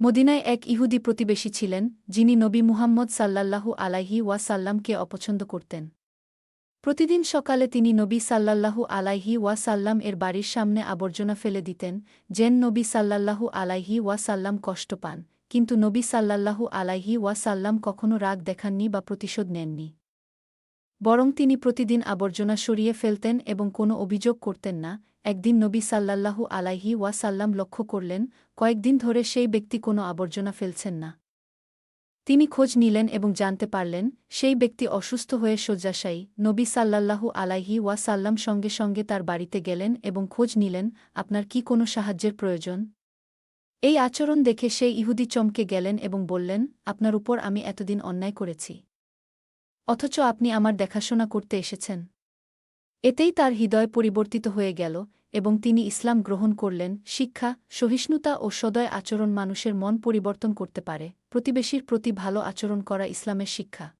মদিনায় এক ইহুদি প্রতিবেশী ছিলেন, যিনি নবী মুহাম্মদ সাল্লাল্লাহু আলাইহি ওয়াসাল্লামকে অপছন্দ করতেন। প্রতিদিন সকালে তিনি নবী সাল্লাল্লাহু আলাইহি ওয়াসাল্লাম এর বাড়ির সামনে আবর্জনা ফেলে দিতেন, যেন নবী সাল্লাল্লাহু আলাইহি ওয়াসাল্লাম কষ্ট পান, কিন্তু নবী সাল্লাল্লাহু আলাইহি ওয়াসাল্লাম কখনও রাগ দেখাননি বা প্রতিশোধ নেননি। বরং তিনি প্রতিদিন আবর্জনা সরিয়ে ফেলতেন এবং কোনো অভিযোগ করতেন না। একদিন নবী সাল্লাল্লাহু আলাইহি ওয়াসাল্লাম লক্ষ্য করলেন, কয়েকদিন ধরে সেই ব্যক্তি কোনো আবর্জনা ফেলছেন না। তিনি খোঁজ নিলেন এবং জানতে পারলেন, সেই ব্যক্তি অসুস্থ হয়ে শয্যাশায়ী। নবী সাল্লাল্লাহু আলাইহি ওয়াসাল্লাম সঙ্গে সঙ্গে তার বাড়িতে গেলেন এবং খোঁজ নিলেন, আপনার কি কোনো সাহায্যের প্রয়োজন? এই আচরণ দেখে সেই ইহুদি চমকে গেলেন এবং বললেন, আপনার উপর আমি এতদিন অন্যায় করেছি। অথচ আপনি আমার দেখাশোনা করতে এসেছেন। এতেই তার হৃদয় পরিবর্তিত হয়ে গেল এবং তিনি ইসলাম গ্রহণ করলেন, শিক্ষা, সহিষ্ণুতা ও সদয় আচরণ মানুষের মন পরিবর্তন করতে পারে, প্রতিবেশীর প্রতি ভালো আচরণ করা ইসলামের শিক্ষা।